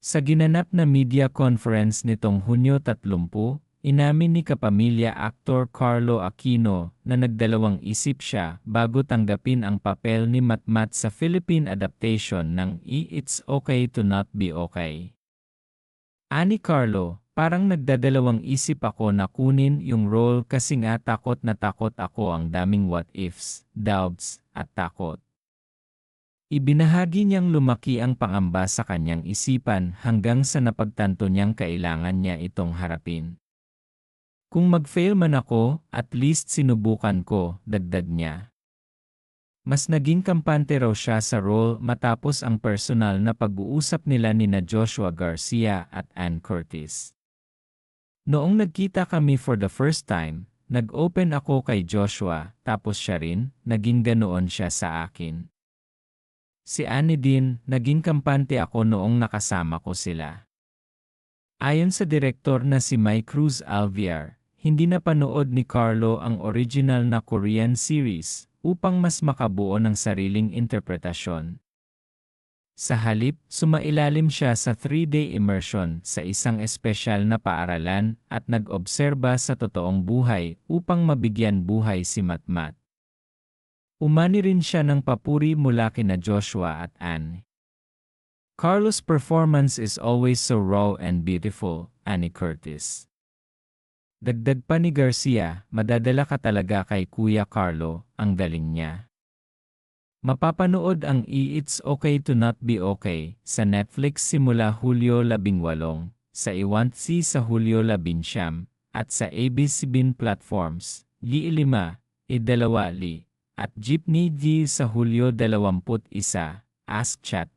Sa ginanap na media conference nitong Hunyo 30, inamin ni kapamilya aktor Carlo Aquino na nagdalawang isip siya bago tanggapin ang papel ni Matmat sa Philippine adaptation ng E It's Okay to Not Be Okay. Ani Carlo, parang nagdadalawang isip ako na kunin yung role kasi nga takot na takot ako ang daming what ifs, doubts, at takot. Ibinahagi niyang lumaki ang pangamba sa kanyang isipan hanggang sa napagtanto niyang kailangan niya itong harapin. Kung mag-fail man ako, at least sinubukan ko, dagdag niya. Mas naging kampante raw siya sa role matapos ang personal na pag-uusap nila ni na Joshua Garcia at Ann Curtis. Noong nagkita kami for the first time, nag-open ako kay Joshua tapos siya rin, naging ganoon siya sa akin. Si Annie din, naging kampante ako noong nakasama ko sila. Ayon sa direktor na si Mike Cruz Alviar, hindi napanood ni Carlo ang original na Korean series upang mas makabuo ng sariling interpretasyon. Sa halip, sumailalim siya sa 3-day immersion sa isang espesyal na paaralan at nag-obserba sa totoong buhay upang mabigyan buhay si Matmat. Umani rin siya ng papuri mula kina Joshua at Anne. Carlos' performance is always so raw and beautiful, Annie Curtis. Dagdag pa ni Garcia, madadala ka talaga kay Kuya Carlo, ang galing niya. Mapapanood ang E It's Okay to Not Be Okay sa Netflix simula Hulyo 18, sa Iwantsi sa Hulyo 19, at sa ABC-BIN platforms, Li-5, E2, at Jeepney D sa Hulyo 21, Ask Chat